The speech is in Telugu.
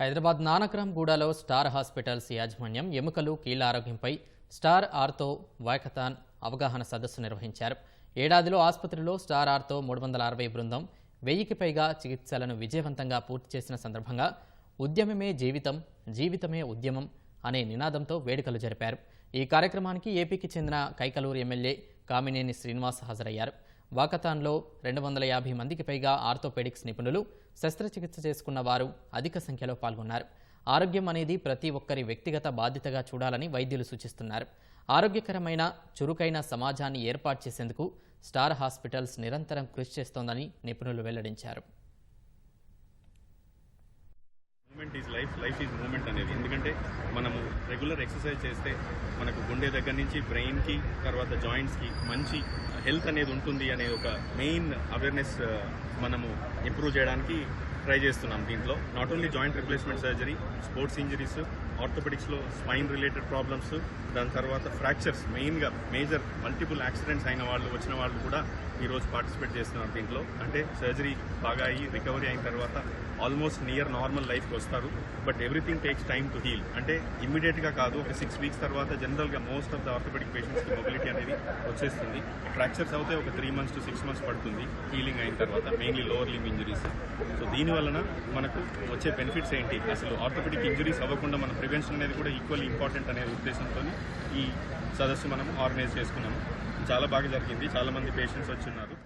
హైదరాబాద్ నానక్రామ్ గూడలో స్టార్ హాస్పిటల్స్ యాజమాన్యం ఎముకలు కీళ్ళ ఆరోగ్యంపై స్టార్ ఆర్తో వాకథాన్ అవగాహన సదస్సు నిర్వహించారు. ఏడాదిలో ఆసుపత్రిలో స్టార్ ఆర్తో మూడు వందల అరవై బృందం వెయ్యికి పైగా చికిత్సలను విజయవంతంగా పూర్తి చేసిన సందర్భంగా ఉద్యమమే జీవితం జీవితమే ఉద్యమం అనే నినాదంతో వేడుకలు జరిపారు. ఈ కార్యక్రమానికి ఏపీకి చెందిన కైకలూరు ఎమ్మెల్యే కామినేని శ్రీనివాస్ హాజరయ్యారు. వాకథాన్లో రెండు వందల యాభై మందికి పైగా ఆర్థోపెడిక్స్ నిపుణులు శస్త్రచికిత్స చేసుకున్న వారు అధిక సంఖ్యలో పాల్గొన్నారు. ఆరోగ్యం అనేది ప్రతి ఒక్కరి వ్యక్తిగత బాధ్యతగా చూడాలని వైద్యులు సూచిస్తున్నారు. ఆరోగ్యకరమైన చురుకైన సమాజాన్ని ఏర్పాటు చేసేందుకు స్టార్ హాస్పిటల్స్ నిరంతరం కృషి చేస్తోందని నిపుణులు వెల్లడించారు. Moment is life life is moment అనేది. ఎందుకంటే మనము రెగ్యులర్ ఎక్సర్సైజ్ చేస్తే మనకు గుండె దగ్గర నుంచి బ్రెయిన్కి తర్వాత జాయింట్స్కి మంచి హెల్త్ అనేది ఉంటుంది అనే ఒక మెయిన్ అవేర్నెస్ మనము ఇంప్రూవ్ చేయడానికి ట్రై చేస్తున్నాం దీంట్లో. Not only joint replacement surgery sports injuries ఆర్థోపెటిక్స్లో spine related problems దాని తర్వాత ఫ్రాక్చర్స్ మెయిన్గా మేజర్ మల్టిపుల్ యాక్సిడెంట్స్ అయిన వాళ్ళు వచ్చిన వాళ్ళు కూడా ఈరోజు పార్టిసిపేట్ చేస్తున్నారు దీంట్లో. అంటే సర్జరీ బాగా అయ్యి రికవరీ అయిన తర్వాత ఆల్మోస్ట్ నియర్ నార్మల్ లైఫ్కి వస్తారు. But everything takes time to heal అంటే ఇమ్మీడియట్గా కాదు ఒక సిక్స్ వీక్స్ తర్వాత జనరల్గా మోస్ట్ ఆఫ్ ద ఆర్థోపెటిక్ పేషెంట్స్కి మొబిలిటీ అనేది వచ్చేస్తుంది. ఫ్రాక్చర్స్ అవుతే ఒక three months to six months పడుతుంది. హీలింగ్ అయిన తర్వాత mainly lower limb injuries so దీని వలన మనకు వచ్చే బెనిఫిట్స్ ఏంటి? అసలు ఆర్థోపెడిక్ ఇంజరీస్ అవ్వకుండా మన ప్రివెన్షన్ అనేది కూడా ఈక్వల్లీ ఇంపార్టెంట్ అనే ఉద్దేశంతో ఈ సదస్సు మనం ఆర్గనైజ్ చేసుకున్నాము. చాలా బాగా జరిగింది. చాలా మంది పేషెంట్స్ వచ్చి ఉన్నారు.